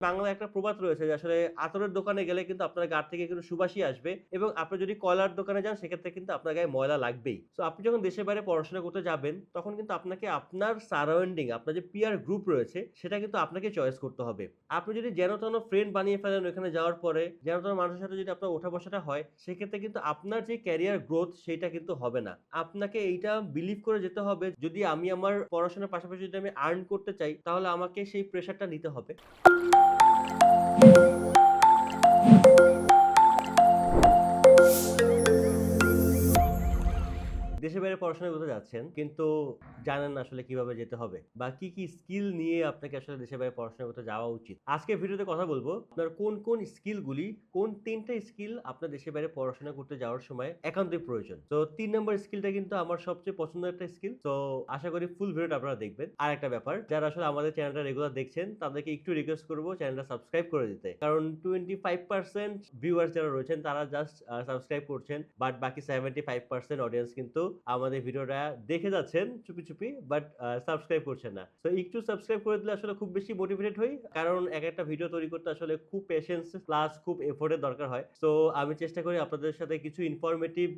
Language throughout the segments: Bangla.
বাংলায় একটা প্রবাদ রয়েছে যে আসলে আতরের দোকানে গেলে কিন্তু আপনার গা থেকে কিন্তু সুবাসই আসবে এবং আপনি যদি কয়লার দোকানে যান, সেক্ষেত্রে কিন্তু আপনার গায়ে ময়লা লাগবেই। তো আপনি যখন দেশের বাইরে পড়াশোনা করতে যাবেন, তখন কিন্তু আপনাকে আপনার সারাউন্ডিং আপনার যে পিয়ার গ্রুপ রয়েছে, সেটা কিন্তু আপনাকে চয়েস করতে হবে। আপনি যদি যেন তেন ফ্রেন্ড বানিয়ে ফেলেন ওখানে যাওয়ার পরে যেন তেন মানুষের সাথে যদি আপনার ওঠা বসাটা হয়, সেক্ষেত্রে কিন্তু আপনার যে ক্যারিয়ার গ্রোথ সেটা কিন্তু হবে না। আপনাকে এইটা বিলিভ করে যেতে হবে, যদি আমি আমার পড়াশোনার পাশাপাশি যদি আমি আর্ন করতে চাই, তাহলে আমাকে সেই প্রেশারটা নিতে হবে। পড়াশোনা করতে যাচ্ছেন, কিন্তু জানেন না আসলে কীভাবে যেতে হবে বা কি কি স্কিল নিয়ে আপনাকে আসলে দেশের বাইরে পড়াশোনা করতে যাওয়া উচিত। আজকে ভিডিওতে কথা বলব, আপনার কোন কোন স্কিলগুলি কোন তিনটা স্কিল আপনার দেশের বাইরে পড়াশোনা করতে যাওয়ার সময় একান্তই প্রয়োজন। তো তিন নম্বর স্কিলটা কিন্তু আমার সবচেয়ে পছন্দের একটা স্কিল তো আশা করি ফুল ভিডিওটা আপনারা দেখবেন। আর একটা ব্যাপার, যারা আসলে আমাদের চ্যানেলটা রেগুলার দেখছেন, তাদেরকে একটু রিকোয়েস্ট করব চ্যানেলটা সাবস্ক্রাইব করে দিতে। কারণ টোয়েন্টি ফাইভ পার্সেন্ট ভিউয়ার্স যারা রয়েছেন, তারা জাস্ট সাবস্ক্রাইব করছেন বাট বাকি সেভেন্টি ফাইভ পার্সেন্ট অডিয়েন্স কিন্তু আমাদের ভিডিওটা দেখে যাচ্ছেন চুপি চুপি বাট সাবস্ক্রাইব করছেন না। তো একটু সাবস্ক্রাইব করে দিলে আসলে খুব বেশি মোটিভেটেড হই, কারণ এক একটা ভিডিও তৈরি করতে আসলে খুব পেশেন্স প্লাস খুব এফোর্টের দরকার হয়। তো আমি চেষ্টা করি আপনাদের সাথে কিছু ইনফরমেটিভ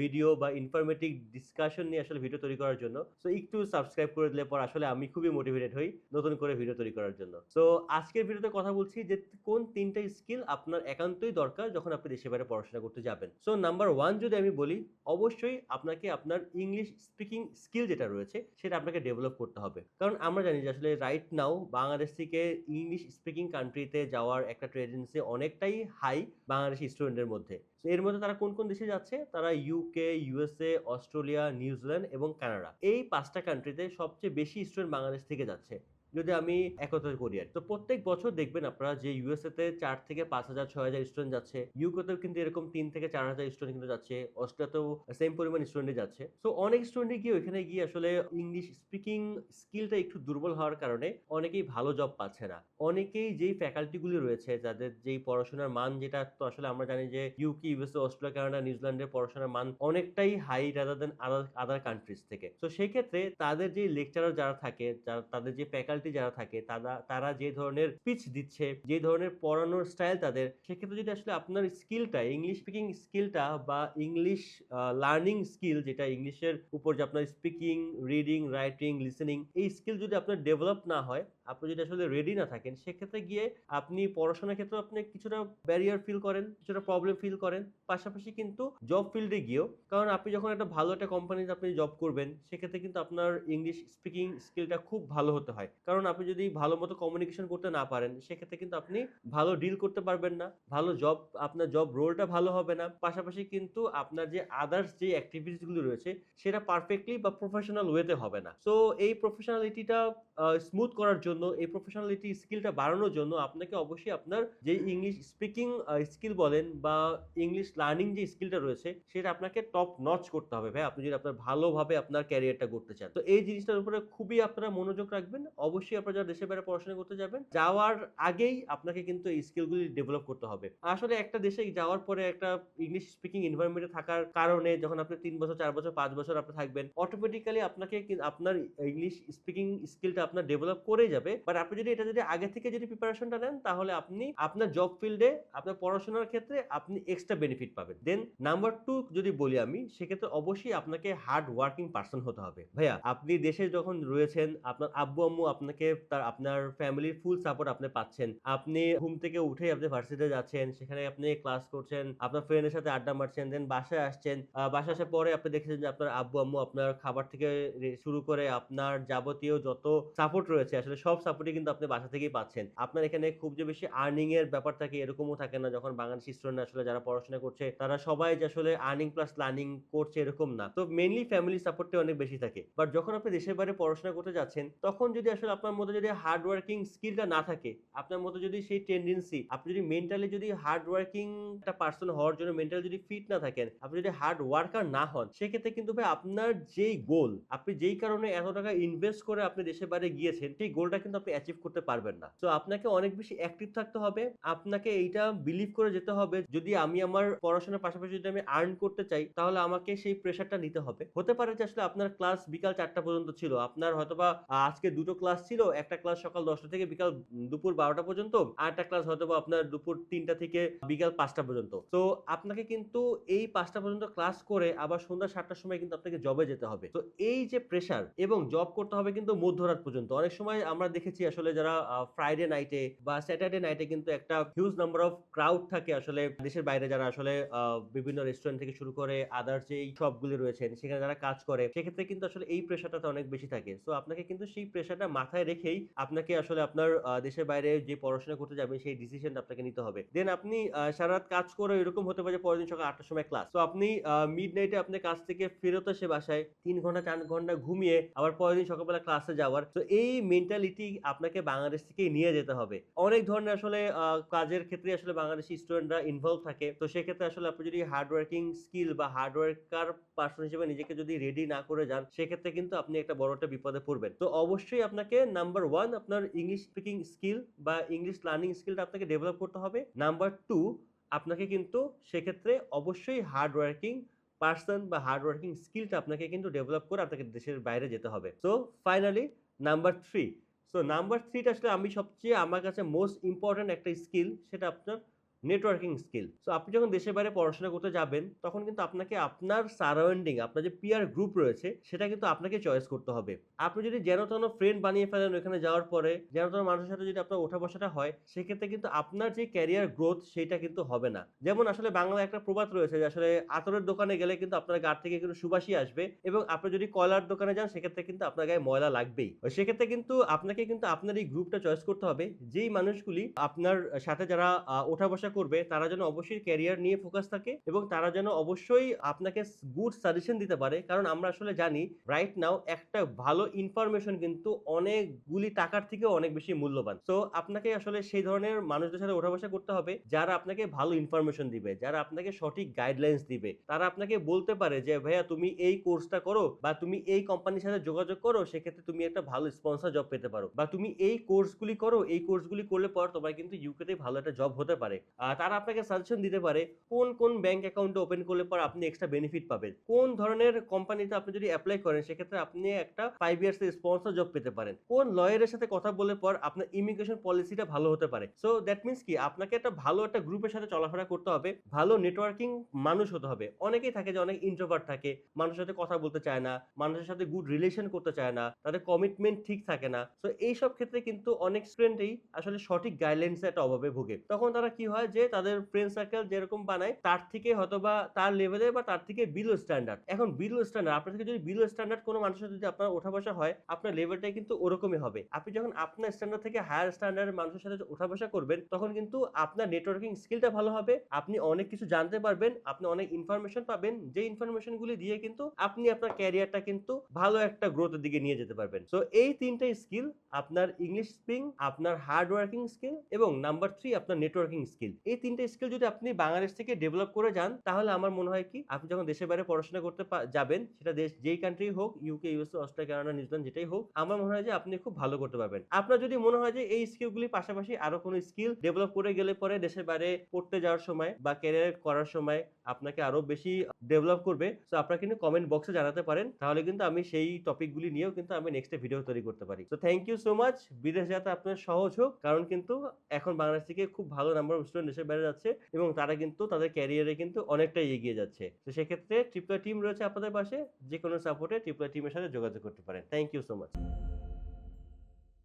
ভিডিও বা ইনফরমেটিভ ডিসকাশন নিয়ে আসলে ভিডিও তৈরি করার জন্য। তো একটু সাবস্ক্রাইব করে দিলে পর আসলে আমি খুবই মোটিভেটেড হই নতুন করে ভিডিও তৈরি করার জন্য। তো আজকের ভিডিওতে কথা বলছি যে কোন তিনটা স্কিল আপনার একান্তই দরকার যখন আপনি দেশের বাইরে পড়াশোনা করতে যাবেন। সো নাম্বার ওয়ান যদি আমি বলি, অবশ্যই আপনাকে আপনার ইংলিশ স্পিকিং স্কিল যেটা রয়েছে, সেটা আপনাকে ডেভেলপ করতে হবে। কারণ আমরা জানি যে আসলে রাইট নাও বাংলাদেশ থেকে ইংলিশ স্পিকিং কান্ট্রিতে যাওয়ার একটা ট্রেন্ডেন্সি অনেকটাই হাই বাংলাদেশি স্টুডেন্টের মধ্যে। তো এর মধ্যে তারা কোন কোন দেশে যাচ্ছে? তারা UK USA Australia New Zealand এবং কানাডা এই পাঁচটা কান্ট্রিতে সবচেয়ে বেশি স্টুডেন্ট বাংলাদেশ থেকে যাচ্ছে। যদি আমি একত্র করি আর তো প্রত্যেক বছর দেখবেন আপনারা যে ইউএসএ তে চার থেকে পাঁচ হাজার, ছয় হাজার স্টুডেন্ট যাচ্ছে ইউকেতেও কিন্তু এরকম তিন থেকে চার হাজার স্টুডেন্ট কিন্তু যাচ্ছে অস্ট্রেলিয়াতেও সেম পরিমাণ স্টুডেন্টই যাচ্ছে। তো অনেক স্টুডেন্ট গিয়ে ওইখানে গিয়ে আসলে ইংলিশ স্পিকিং স্কিলটা একটু দুর্বল হওয়ার কারণে অনেকেই ভালো জব পাচ্ছে না। অনেকেই যেই ফ্যাকাল্টিগুলি রয়েছে, যাদের যেই পড়াশোনার মান যেটা, তো আসলে আমরা জানি যে ইউকে ইউএসএ অস্ট্রেলিয়া কানাডা নিউজিল্যান্ডের পড়াশোনার মান অনেকটাই high rather than other other countries থেকে। তো সেই ক্ষেত্রে তাদের যে লেকচারার যারা থাকে, যারা তাদের যে ফ্যাকাল্টি যারা থাকে, তারা তারা যে ধরনের স্পিচ দিচ্ছে, যে ধরনের পড়ানোর স্টাইল তাদের, সেক্ষেত্রে যদি আসলে আপনার স্কিলটা ইংলিশ স্পিকিং স্কিলটা বা ইংলিশ লার্নিং স্কিল যেটা ইংলিশের উপর যে আপনার স্পিকিং রিডিং রাইটিং লিসেনিং এই স্কিল যদি আপনার ডেভেলপ না হয়, আপনি যদি আসলে রেডি না থাকেন, সেক্ষেত্রে গিয়ে আপনি পড়াশোনার ক্ষেত্রে আপনি কিছুটা ব্যারিয়ার ফিল করেন, কিছুটা প্রবলেম ফিল করেন। পাশাপাশি কিন্তু জব ফিল্ডে গিয়েও, কারণ আপনি যখন একটা ভালো একটা কোম্পানিতে আপনি জব করবেন, সেক্ষেত্রে কিন্তু আপনার ইংলিশ স্পিকিং স্কিলটা খুব ভালো হতে হয়। আপনি যদি ভালো মতো কমিউনিকেশন করতে না পারেন, সেক্ষেত্রে কিন্তু আপনি ভালো ডিল করতে পারবেন না। ভালো জব আপনার জব রোলটা ভালো হবে না। পাশাপাশি কিন্তু আপনার যে আদার্স যে অ্যাক্টিভিটিসগুলো রয়েছে, সেটা পারফেক্টলি বা প্রফেশনাল ওয়েতে হবে না। সো এই প্রফেশনালিটিটা স্মুথ করার জন্য, এই প্রফেশনালিটি স্কিলটা বাড়ানোর জন্য আপনাকে অবশ্যই আপনার যে ইংলিশ স্পিকিং স্কিল বলেন বা ইংলিশ লার্নিং যে স্কিলটা রয়েছে, সেটা আপনাকে টপ নচ করতে হবে। ভাই, আপনি যদি আপনার ভালোভাবে আপনার ক্যারিয়ারটা করতে চান। তো এই জিনিসটার উপরে খুবই আপনারা মনোযোগ রাখবেন। অবশ্যই আপনারা যারা দেশের বাইরে পড়াশোনা করতে যাবেন, যাওয়ার আগেই আপনাকে কিন্তু এই স্কিলগুলি ডেভেলপ করতে হবে। আসলে একটা দেশে যাওয়ার পরে একটা ইংলিশ স্পিকিং এনভায়রনমেন্টে থাকার কারণে যখন আপনি তিন বছর, চার বছর, পাঁচ বছর আপনি থাকবেন অটোমেটিক্যালি আপনাকে আপনার ইংলিশ স্পিকিং স্কিলটা আপনার ডেভেলপ করে যাবে। বাট আপনি যদি এটা যদি আগে থেকে যদি প্রিপারেশনটা নেন, তাহলে আপনি আপনার জব ফিল্ডে আপনার পড়াশোনার ক্ষেত্রে আপনি এক্সট্রা বেনিফিট পাবেন। দেন নাম্বার টু যদি বলি আমি, সেক্ষেত্রে অবশ্যই আপনাকে হার্ড ওয়ার্কিং পার্সন হতে হবে। ভাইয়া, আপনি দেশে যখন রয়েছেন, আপনার আব্বু, আম্মু আপনাকে, তার আপনার ফ্যামিলির ফুল সাপোর্ট আপনি পাচ্ছেন। আপনি ঘুম থেকে উঠে আপনি ভার্সিটিতে যাচ্ছেন, সেখানে আপনি ক্লাস করছেন, আপনার ফ্রেন্ডের সাথে আড্ডা মারছেন দেন বাসায় আসছেন। বাসায় আসার পরে আপনি দেখেছেন যে আপনার আব্বু, আম্মু আপনার খাবার থেকে শুরু করে আপনার যাবতীয় যত সাপোর্ট রয়েছে। আসলে সব সাপোর্টই কিন্তু আপনি বাসা থেকেই পাচ্ছেন। আপনার এখানে খুব যে বেশি আর্নিং এর ব্যাপার থাকে এরকমও থাকে না যখন বাংলাদেশি স্টুডেন্ট আসলে যারা পড়াশোনা করছে, তারা সবাই যে আসলে আর্নিং প্লাস লার্নিং করছে এরকম না। তো মেনলি ফ্যামিলি সাপোর্টটা অনেক বেশি থাকে। বাট যখন আপনি দেশের বাইরে পড়াশোনা করতে যাচ্ছেন, তখন যদি আসলে আপনার মধ্যে যদি হার্ড ওয়ার্কিং স্কিলটা না থাকে, আপনার মধ্যে যদি সেই টেন্ডেন্সি আপনি যদি মেন্টালি যদি হার্ড ওয়ার্কিং একটা পার্সন হওয়ার জন্য মেন্টালি যদি ফিট না থাকেন, আপনি যদি হার্ড ওয়ার্কার না হন, সেক্ষেত্রে কিন্তু ভাই আপনার যেই গোল আপনি যেই কারণে এত টাকা ইনভেস্ট করে আপনি দেশের বাইরে বাইরে গিয়েছেন সেই গোলটা কিন্তু আপনি অ্যাচিভ করতে পারবেন না। তো আপনাকে অনেক বেশি অ্যাক্টিভ থাকতে হবে। আপনাকে এইটা বিলিভ করে যেতে হবে, যদি আমি আমার পড়াশোনার পাশাপাশি যদি আমি আর্ন করতে চাই, তাহলে আমাকে সেই প্রেশারটা নিতে হবে। হতে পারে যে আসলে আপনার ক্লাস বিকাল চারটা পর্যন্ত ছিল, আপনার হয়তোবা আজকে দুটো ক্লাস ছিল, একটা ক্লাস সকাল দশটা থেকে বিকাল দুপুর বারোটা পর্যন্ত, আর একটা ক্লাস হয়তোবা আপনার দুপুর তিনটা থেকে বিকাল পাঁচটা পর্যন্ত। তো আপনাকে কিন্তু এই পাঁচটা পর্যন্ত ক্লাস করে আবার সন্ধ্যা সাতটার সময় কিন্তু আপনাকে জবে যেতে হবে। তো এই যে প্রেশার এবং জব করতে হবে কিন্তু মধ্যরাত পর্যন্ত। অনেক সময় আমরা দেখেছি আসলে যারা ফ্রাইডে নাইটে বা স্যাটারডে নাইটে কিন্তু একটা হিউজ নাম্বার অফ ক্রাউড থাকে আসলে দেশের বাইরে যারা আসলে বিভিন্ন রেস্টুরেন্ট থেকে শুরু করে আদার যে শপগুলি রয়েছেন, সেখানে যারা কাজ করে, সেক্ষেত্রে কিন্তু আসলে এই প্রেশারটা অনেক বেশি থাকে। সো আপনাকে কিন্তু সেই প্রেশারটা মাথায় রেখেই আপনাকে আসলে আপনার দেশের বাইরে যে পড়াশোনা করতে যাবেন, সেই ডিসিশন আপনাকে নিতে হবে। দেন আপনি সারা রাত কাজ করে এরকম হতে পারে পরের দিন সকাল আটটার সময় ক্লাস তো আপনি মিড নাইটে আপনি কাজ থেকে ফেরত এসে বাসায় তিন ঘণ্টা, চার ঘণ্টা ঘুমিয়ে আবার পরের দিন সকালবেলা ক্লাসে যাওয়ার। তো এই মেন্টালিটি আপনাকে বাংলাদেশ থেকে নিয়ে যেতে হবে। অনেক ধরনের আসলে কাজের ক্ষেত্রে আসলে বাংলাদেশি স্টুডেন্টরা ইনভলভ থাকে। তো সেক্ষেত্রে আসলে আপনি যদি হার্ড ওয়ার্কিং স্কিল বা হার্ড ওয়ার্কার পার্সন হিসেবে নিজেকে যদি রেডি না করে যান, সেক্ষেত্রে কিন্তু আপনি একটা বড় একটা বিপদে পড়বেন। তো অবশ্যই আপনাকে নাম্বার ওয়ান আপনার ইংলিশ স্পিকিং স্কিল বা ইংলিশ লার্নিং স্কিলটা আপনাকে ডেভেলপ করতে হবে। নাম্বার টু আপনাকে কিন্তু সেক্ষেত্রে অবশ্যই হার্ড ওয়ার্কিং পার্সন বা হার্ড ওয়ার্কিং স্কিলটা আপনাকে কিন্তু ডেভেলপ করে আপনাকে দেশের বাইরে যেতে হবে। তো finally number three so number থ্রিটা আসলে আমি সবচেয়ে আমার কাছে মোস্ট ইম্পর্ট্যান্ট একটা স্কিল সেটা আপনার নেটওয়ার্কিং স্কিল সো আপনি যখন দেশের বাইরে পড়াশোনা করতে যাবেন, তখন কিন্তু আপনাকে আপনার সারাউন্ডিং আপনার যে পিয়ার গ্রুপ রয়েছে, সেটা কিন্তু আপনাকে চয়েস করতে হবে। আপনি যদি যেন তেন ফ্রেন্ড বানিয়ে ফেলেন ওখানে যাওয়ার পরে, যেন তেন মানুষের সাথে যদি আপনার ওঠা বসাটা হয়, সেক্ষেত্রে কিন্তু আপনার যে ক্যারিয়ার গ্রোথ সেটা কিন্তু হবে না। যেমন আসলে বাংলায় একটা প্রবাদ রয়েছে যে আসলে আতরের দোকানে গেলে কিন্তু আপনার গা থেকে কিন্তু সুবাসী আসবে এবং আপনি যদি কয়লার দোকানে যান, সেক্ষেত্রে কিন্তু আপনার গায়ে ময়লা লাগবেই। সেক্ষেত্রে কিন্তু আপনাকে কিন্তু আপনার এই গ্রুপটা চয়েস করতে হবে। যেই মানুষগুলি আপনার সাথে যারা ওঠা বসা করবে, তারা যেন অবশ্যই ক্যারিয়ার নিয়ে ফোকাস থাকে এবং তারা যেন অবশ্যই আপনাকে গুড সাজেশন দিতে পারে। কারণ আমরা আসলে জানি রাইট নাও একটা ভালো ইনফরমেশন কিন্তু অনেকগুলি টাকার থেকে অনেক বেশি মূল্যবান। তো আপনাকে আসলে সেই ধরনের মানুষদের সাথে ওঠা বসা করতে হবে, যারা আপনাকে ভালো ইনফরমেশন দিবে, যারা আপনাকে সঠিক গাইডলাইন্স দিবে। তারা আপনাকে বলতে পারে যে, ভাইয়া, তুমি এই কোর্সটা করো বা তুমি এই কোম্পানির সাথে যোগাযোগ করো, সেক্ষেত্রে তুমি একটা ভালো স্পন্সর জব পেতে পারো। বা তুমি এই কোর্সগুলি করো, এই কোর্সগুলি করলে পর তোমার কিন্তু ইউকেতে ভালো একটা জব হতে পারে। তারা আপনাকে সাজেশন দিতে পারে কোন কোন ব্যাংক অ্যাকাউন্ট ওপেন করলে পর আপনি এক্সট্রা বেনিফিট পাবেন। কোন ধরনের কোম্পানিতে আপনি যদি অ্যাপ্লাই করেন, সেক্ষেত্রে আপনি একটা ফাইভ ইয়ার্সের স্পন্সর জব পেতে পারেন। কোন লয়ারের সাথে কথা বলে পর আপনার ইমিগ্রেশন পলিসিটা ভালো হতে পারে। সো দ্যাট মিনস কি? আপনাকে একটা ভালো একটা গ্রুপের সাথে চলাফেরা করতে হবে, ভালো নেটওয়ার্কিং মানুষ হতে হবে। অনেকেই থাকে যে অনেক ইন্ট্রোভার্ট থাকে, মানুষের সাথে কথা বলতে চায় না, মানুষের সাথে গুড রিলেশন করতে চায় না, তাদের কমিটমেন্ট ঠিক থাকে না। তো এই সব ক্ষেত্রে কিন্তু অনেক স্টুডেন্টই আসলে সঠিক গাইডলাইন্স একটা অভাবে ভোগে। তখন তারা কি হয়? যে তাদের ফ্রেন্ড সার্কেল যেরকম বানায়, তার থেকে হয়তো বা তার লেভেলে বা তার থেকে বিলো স্ট্যান্ডার্ড এখন বিলো স্ট্যান্ডার্ড আপনার থেকে যদি বিলো স্ট্যান্ডার্ড কোনো মানুষের যদি আপনার ওঠা বসা হয়, আপনার লেভেলটাই কিন্তু ওরকমই হবে। আপনি যখন আপনার স্ট্যান্ডার্ড থেকে হায়ার স্ট্যান্ডার্ডের মানুষের সাথে ওঠা বসা করবেন, তখন কিন্তু আপনার নেটওয়ার্কিং স্কিলটা ভালো হবে, আপনি অনেক কিছু জানতে পারবেন, আপনি অনেক ইনফরমেশন পাবেন যে ইনফরমেশন গুলি দিয়ে কিন্তু আপনি আপনার ক্যারিয়ারটা কিন্তু ভালো একটা গ্রোথের দিকে নিয়ে যেতে পারবেন। সো এই তিনটে স্কিল আপনার ইংলিশ স্পিং আপনার হার্ড ওয়ার্কিং স্কিল এবং নাম্বার থ্রি আপনার নেটওয়ার্কিং স্কিল এই তিনটে স্কিল যদি আপনি বাংলাদেশ থেকে ডেভেলপ করে যান, তাহলে আমার মনে হয় কি, আপনি যখন দেশের বাইরে পড়াশোনা করতে যাবেন, সেটা দেশ, যেই কান্ট্রি হোক UK USA Australia Canada New Zealand যেটাই হোক, আমার মনে হয় যে আপনি খুব ভালো করতে পারবেন। আপনার যদি মনে হয় যে এই স্কিলগুলির পাশাপাশি আরও কোনো স্কিল ডেভেলপ করে গেলে পরে দেশের বাইরে পড়তে যাওয়ার সময় বা ক্যারিয়ার করার সময় আপনাকে আরও বেশি ডেভেলপ করবে, তো আপনারা কিন্তু কমেন্ট বক্সে জানাতে পারেন। তাহলে কিন্তু আমি সেই টপিকগুলি নিয়েও কিন্তু আমি নেক্সট ভিডিও তৈরি করতে পারি। তো থ্যাংক ইউ সো মাচ বিদেশ যাতে আপনার সহজ হোক, কারণ কিন্তু এখন বাংলাদেশ থেকে খুব ভালো নাম্বার স্টুডেন্ট দেশের বাইরে যাচ্ছে এবং তারা কিন্তু তাদের ক্যারিয়ারে কিন্তু অনেকটাই এগিয়ে যাচ্ছে। তো সেক্ষেত্রে ট্রিপলা টিম রয়েছে আপনাদের পাশে যে কোনো সাপোর্টে ট্রিপলা টিমের সাথে যোগাযোগ করতে পারেন। Thank you so much